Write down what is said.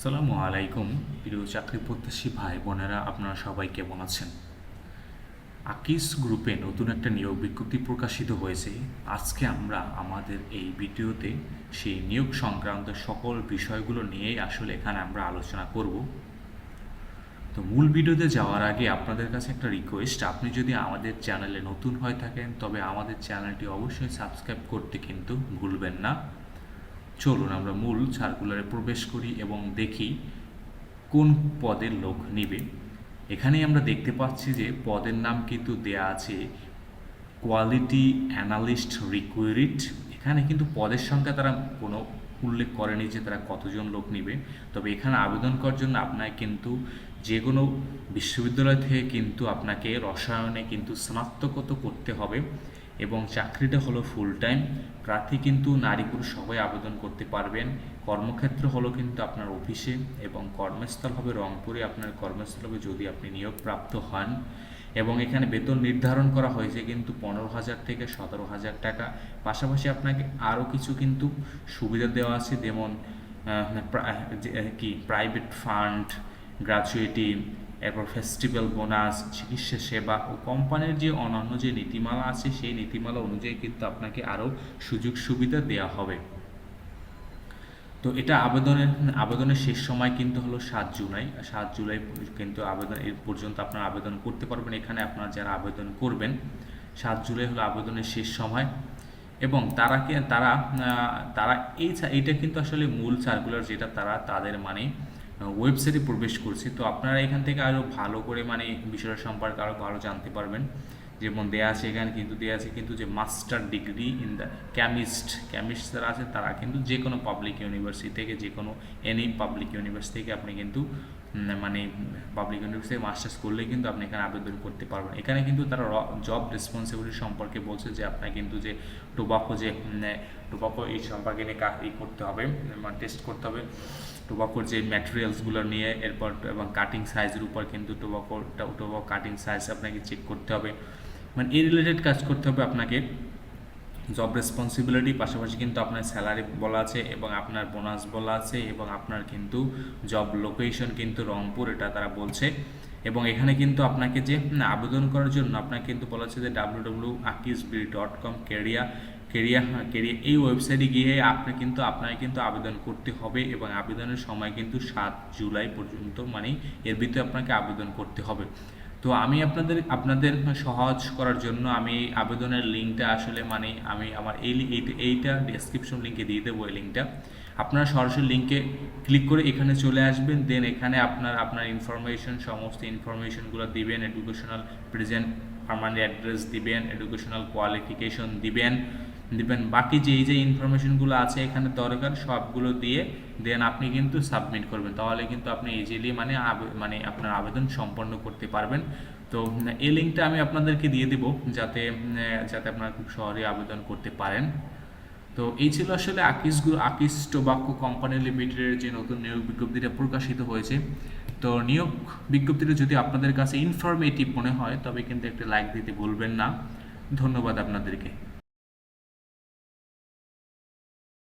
আসসালামু আলাইকুম, প্রিয় চাকরি প্রত্যাশী ভাই বোনেরা, আপনারা সবাই কেমন আছেন? আকিস গ্রুপে নতুন একটা নিয়োগ বিজ্ঞপ্তি প্রকাশিত হয়েছে। আজকে আমরা আমাদের এই ভিডিওতে সেই নিয়োগ সংক্রান্ত সকল বিষয়গুলো নিয়েই আসলে এখানে আমরা আলোচনা করব। তো মূল ভিডিওতে যাওয়ার আগে আপনাদের কাছে একটা রিকোয়েস্ট আপনি যদি আমাদের চ্যানেলে নতুন হয়ে থাকেন, তবে আমাদের চ্যানেলটি অবশ্যই সাবস্ক্রাইব করতে কিন্তু ভুলবেন না। চলুন আমরা মূল সার্কুলারে প্রবেশ করি এবং দেখি কোন পদের লোক নিবে। এখানেই আমরা দেখতে পাচ্ছি যে পদের নাম কিন্তু দেয়া আছে কোয়ালিটি অ্যানালিস্ট রিকুইরিট এখানে কিন্তু পদের সংখ্যা তারা কোনো উল্লেখ করেনি যে তারা কতজন লোক নিবে। তবে এখানে আবেদন করার জন্য আপনাকে কিন্তু যে কোনো বিশ্ববিদ্যালয় থেকে কিন্তু আপনাকে রসায়নে কিন্তু স্নাতকত করতে হবে। এবং চাকরিটা হলো ফুল টাইম প্রার্থী কিন্তু নারী পুরুষ সবাই আবেদন করতে পারবেন। কর্মক্ষেত্র হলো কিন্তু আপনার অফিসে এবং কর্মস্থল হবে রংপুরে। আপনার কর্মস্থল হবে যদি আপনি নিয়োগপ্রাপ্ত হন। এবং এখানে বেতন নির্ধারণ করা হয়েছে কিন্তু পনেরো হাজার থেকে সতেরো হাজার টাকা। পাশাপাশি আপনাকে আরও কিছু কিন্তু সুবিধা দেওয়া আছে। যেমন যে- কি প্রাইভেট ফান্ড গ্র্যাচুইটি এরপর ফেস্টিভ্যাল বোনাস চিকিৎসা সেবা ও কোম্পানির যে অন্যান্য যে নীতিমালা আছে, সেই নীতিমালা অনুযায়ী কিন্তু আপনাকে আরও সুযোগ সুবিধা দেওয়া হবে। তো এটা আবেদনের আবেদনের শেষ সময় কিন্তু হলো সাত জুলাই। সাত জুলাই কিন্তু আবেদন এর পর্যন্ত আপনারা আবেদন করতে পারবেন। এখানে আপনারা যারা আবেদন করবেন, সাত জুলাই হলো আবেদনের শেষ সময়। এবং তারা তারা তারা এই এইটা কিন্তু আসলে মূল সার্কুলার যেটা তারা, তাদের মানে। ওয়েবসাইটে প্রবেশ করছি। তো আপনারা এখান থেকে আরও ভালো করে মানে বিষয়টা সম্পর্কে আরও ভালো জানতে পারবেন। যেমন দেয়া আছে এখানে কিন্তু, দেয়া আছে কিন্তু যে master degree in the chemist chemist যারা আছে, তারা কিন্তু যে কোনো পাবলিক ইউনিভার্সিটি থেকে যে কোনো এনি পাবলিক ইউনিভার্সিটি থেকে আপনি কিন্তু মানে পাবলিক ইউনিভার্সিটি মাস্টার্স করলে কিন্তু আপনি এখানে আবেদন করতে পারবেন। এখানে কিন্তু তারা জব রেসপন্সিবিলিটি সম্পর্কে বলছে যে আপনার কিন্তু যে টোবাকো যে টোবাকো এই সম্পর্কে নিয়ে ই করতে হবে মানে টেস্ট করতে হবে। টোবাকোর যে ম্যাটেরিয়ালসগুলো নিয়ে, এরপর এবং কাটিং সাইজের উপর কিন্তু টোবাকো টোবাকো কাটিং সাইজ আপনাকে চেক করতে হবে। মানে এই রিলেটেড কাজ করতে হবে আপনাকে। জব রেসপন্সিবিলিটি পাশাপাশি কিন্তু আপনার স্যালারি বলা আছে এবং আপনার বোনাস বলা আছে এবং আপনার কিন্তু জব লোকেশন কিন্তু রংপুর, এটা তারা বলছে। এবং এখানে কিন্তু আপনাকে যে আবেদন করার জন্য আপনাকে কিন্তু বলা হচ্ছে যে W W আকিসবি dot com career career career এই ওয়েবসাইটে গিয়ে আপনি কিন্তু, আপনাকে কিন্তু আবেদন করতে হবে এবং আবেদনের সময় কিন্তু সাত জুলাই পর্যন্ত মানে এর ভিতরে আপনাকে আবেদন করতে হবে। তো আমি আপনাদের আপনাদের সহজ করার জন্য আমি আবেদনের লিঙ্কটা আসলে মানে আমি আমার এই এইটা ডেসক্রিপশন লিঙ্কে দিয়ে দেবো এই লিঙ্কটা। আপনারা সরাসরি লিঙ্কে ক্লিক করে এখানে চলে আসবেন, দেন এখানে আপনার আপনার ইনফরমেশন সমস্ত ইনফরমেশনগুলো দিবেন এডুকেশনাল প্রেজেন্ট পারমানেন্ট অ্যাড্রেস দিবেন এডুকেশনাল কোয়ালিফিকেশন দিবেন দিবেন। বাকি যেই যে ইনফরমেশনগুলো আছে এখানে দরকার, সবগুলো দিয়ে দেন আপনি কিন্তু সাবমিট করবেন। তাহলে কিন্তু আপনি ইজিলি মানে মানে আপনার আবেদন সম্পন্ন করতে পারবেন। তো, এই লিঙ্কটা আমি আপনাদেরকে দিয়ে দেবো যাতে যাতে আপনারা খুব সহজে আবেদন করতে পারেন। তো, এই ছিল আসলে আকিস আকিস টোবাকো কোম্পানি লিমিটেডের যে নতুন নিয়োগ বিজ্ঞপ্তিটা প্রকাশিত হয়েছে। তো নিয়োগ বিজ্ঞপ্তিটা যদি আপনাদের কাছে ইনফরমেটিভ মনে হয়, তবে কিন্তু একটা লাইক দিতে ভুলবেন না। ধন্যবাদ আপনাদেরকে।